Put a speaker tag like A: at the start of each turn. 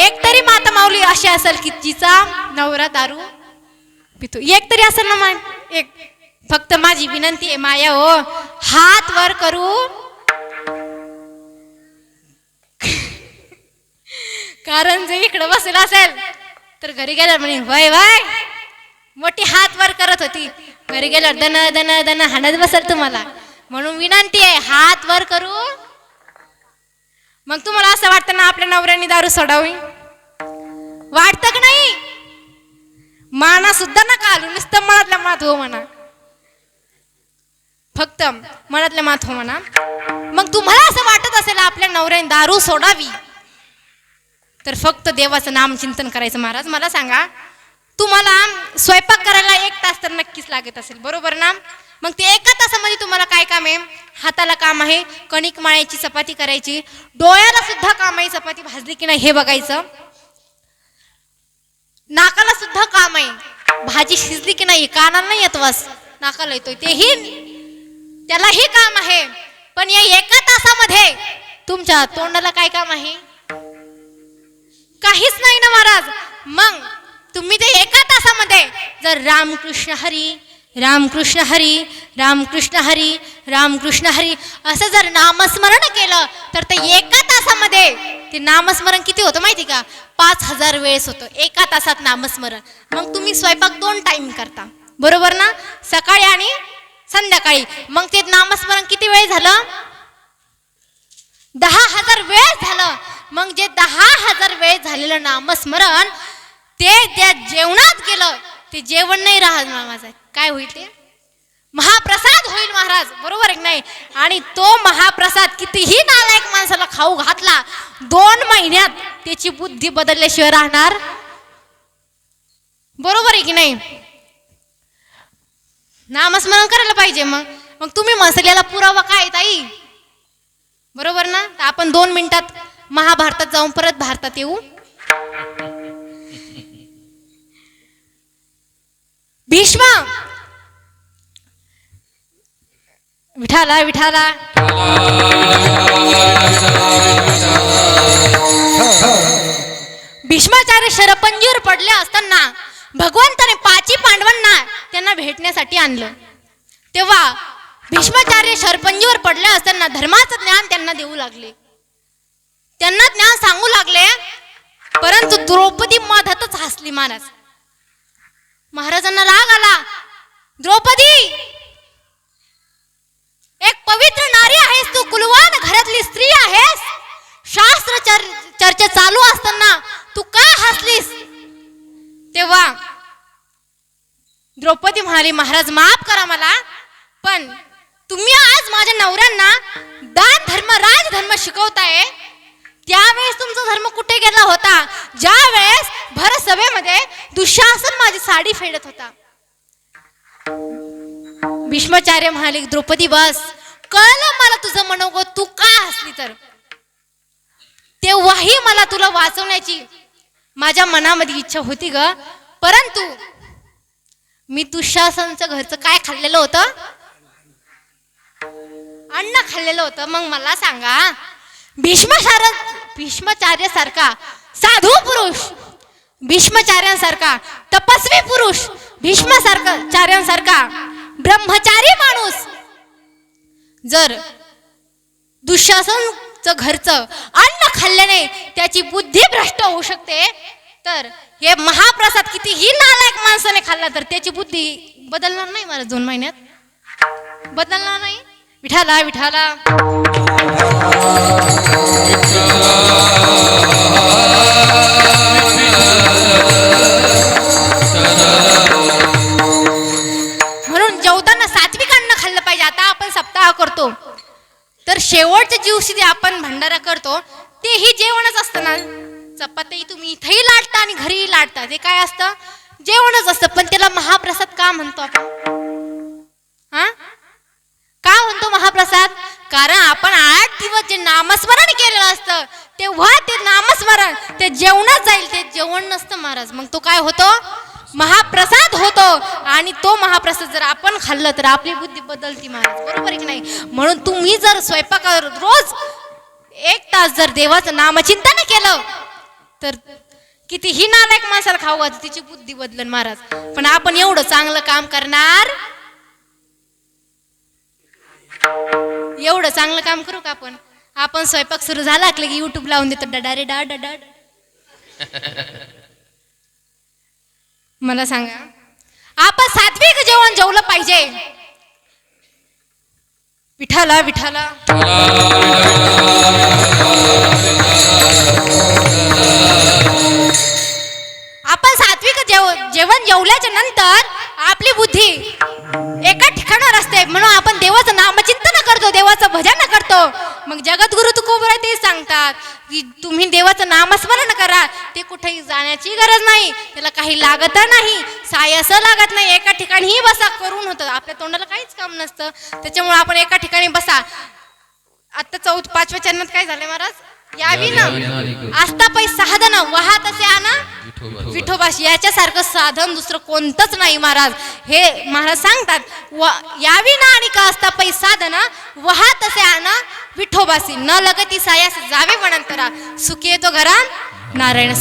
A: एक तरी माता माऊली अशी असेल की जिचा नवरा दारू पितो. एक तरी असेल ना मा एक. फक्त माझी विनंती आहे माया हो हात वर करू. कारण जे इकडं बसेल असेल तर घरी गेल्यावर म्हणे वय वय. मोठी हात वर करत होती. घरी गेल्यावर दन दन दन हाणत बसेल तुम्हाला. म्हणून विनंती आहे हात वर करू. मग तुम्हाला असं वाटतं ना आपल्या नवऱ्याने दारू सोडावी? वाटतं का नाही? माना सुद्धा ना घालू नुसतं मनातल्या मनात हो म्हणा. फक्त मनातल्या मनात हो म्हणा. मग तुम्हाला असं वाटत असेल आपल्या नवऱ्याने दारू सोडावी? तर फक्त देवाचं नाम चिंतन करायचं महाराज मला सांगा. तुम्हाला स्वयंपाक करायला एक तास तर नक्कीच लागत असेल बरोबर ना? मग ते एका तासामध्ये तुम्हाला काय काम आहे? हाताला काम आहे कणिक माळ्याची चपाती करायची डोळ्याला सुद्धा काम आहे चपाती भाजली की नाही हे बघायचं. नाकाला सुद्धा काम आहे. भाजी शिजली की नाही कानाला नाही येत वास. नाकाला येतोय. तेही त्यालाही काम आहे. पण या एका तासामध्ये तुमच्या तोंडाला काय काम आहे? काहीच नाही ना महाराज. मग तुम्ही ते एका तासामध्ये जर रामकृष्ण हरी रामकृष्ण हरी रामकृष्ण हरी रामकृष्ण हरी. असं जर नामस्मरण केलं तर ते एका तासामध्ये ते नामस्मरण किती होतं माहिती का? पाच हजार वेळेस होतं. एका तासात नामस्मरण. मग तुम्ही स्वयंपाक दोन टाईम करता. बरोबर ना? सकाळी आणि संध्याकाळी. मग ते नामस्मरण किती वेळ झालं? दहा हजार वेळ झालं. मग जे दहा हजार वेळ झालेलं नामस्मरण ते त्या जेवणात गेलं. ते जेवण नाही राहणार माझं. काय होईल ते? महाप्रसाद होईल महाराज बरोबर आहे की नाही? आणि तो महाप्रसाद कितीही नालायक माणसाला खाऊ घातला दोन महिन्यात त्याची बुद्धी बदलल्याशिवाय राहणार बरोबर आहे की नाही? नामस्मरण करायला पाहिजे मग. मग तुम्ही मसाल्याला पुरावा काय ताई? बरोबर ना? आपण दोन मिनिटात महाभारतात जाऊन परत भारतात येऊ. भीष्मा! विठाला विठाला. भीष्माचार्य शरपंजीवर पडले असताना भगवंताने पाची पांडवांना त्यांना भेटण्यासाठी आणलं. तेव्हा भीष्माचार्य शरपंजीवर पडले असताना धर्माचं ज्ञान त्यांना देऊ लागले. त्यांना ज्ञान सांगू लागले परंतु द्रौपदी मधातच हसली महाराज महाराजांना राग आला. द्रौपदी! एक पवित्र नारी आहेस तू कुलवान. घरातली स्त्री आहेस. शास्त्र चर चर्चा चालू असताना तू का हसलीस? तेव्हा द्रौपदी म्हणाली महाराज माफ करा मला पण तुम्ही आज माझ्या नवऱ्यांना दान धर्म राजधर्म शिकवताय. त्यावेळेस तुमचा धर्म कुठे गेला होता ज्या वेळेस भर सभेमध्ये दुःशासन माझी साडी फेडत होता. भीष्माचार्य म्हणाले द्रौपदी बस कळलं मला तुझं मनोगत तू का हसली तर? तेव्हाही मला तुला वाचवण्याची माझ्या मनामध्ये इच्छा होती ग. परंतु मी दुःशासनचं घरचं काय खाल्लेलं होतं? अन्न खाल्लेलं होतं. मग मला सांगा भीष्माचार्य भीष्माचार्यासारखा साधू पुरुष भीष्माचार्यांसारखा तपस्वी पुरुष भीष्मासारखा ब्रह्मचारी माणूस. जर दुःशासनचं घरचं अन्न खाल्ल्याने त्याची बुद्धी भ्रष्ट होऊ शकते तर हे महाप्रसाद कितीही नालायक माणसाने खाल्ला तर त्याची बुद्धी बदलणार नाही मला दोन महिन्यात. बदलणार नाही. विठाला विठाला. म्हणून जेवताना सात्विक अन्न खाल्लं पाहिजे. आता आपण सप्ताह करतो. तर शेवटच्या दिवशी जे आपण भंडारा करतो तेही जेवणच असतं ना? चपाती तुम्ही इथेही लाटता आणि घरीही लाटता. ते काय असतं? जेवणच असतं. पण त्याला महाप्रसाद का म्हणतो आपण? हा? का म्हणतो महाप्रसाद? कारण आपण आठ दिवस जे नामस्मरण केलेलं असतं तेव्हा ते नामस्मरण ते जेवणात जाईल ते जेवण नसतं महाराज. मग तो काय होतो? महाप्रसाद होतो. आणि तो महाप्रसाद जर आपण खाल्लं तर आपली बुद्धी बदलती महाराज. बरोबर आहे की नाही? म्हणून तुम्ही जर स्वयंपाकावर रोज एक तास जर देवाचं नामचिंतन केलं तर कितीही नालायक माणसाला खाऊ तिची बुद्धी बदलन महाराज. पण आपण एवढं चांगलं काम करणार एवढं चांगलं काम करू का आपण? आपण स्वयंपाक सुरू झाला की युट्यूब लावून देतो डडारे डा डा मला सांगा आपण सात्विक जेवण जेवलं पाहिजे. विठाला विठाला आपण सात्विक जेव जेवण जेवल्याच्या नंतर आपली बुद्धी एका ठिकाणावर असते म्हणून आपण देवाचं नामचिंतन करतो देवाचं भजन करतो. मग जगद्गुरु तुकोबर ते सांगतात की तुम्ही देवाचं नामस्मरण करा. ते कुठेही जाण्याची गरज नाही. त्याला काही लागत नाही. सायसं लागत नाही. एका ठिकाणीही बसा करून होतं. आपल्या तोंडाला काहीच काम नसतं. त्याच्यामुळे आपण एका ठिकाणी बसा. आता चौथ पाचव्या चरणात काय झालंय महाराज? यावी ना. आस्था पै साधन वाहत असे आना विठोबाशी याच्यासारखं साधन दुसरं कोणतंच नाही महाराज. हे महाराज सांगतात व यावी ना आणि का असता पै साधन वहा तसे आना विठोबासी न लगती सायास जावे वनांतरा. सुखी येतो घरा नारायण